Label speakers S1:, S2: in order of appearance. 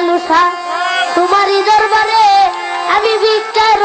S1: আশা তোমারই দরবারে আমি ভিক্ষার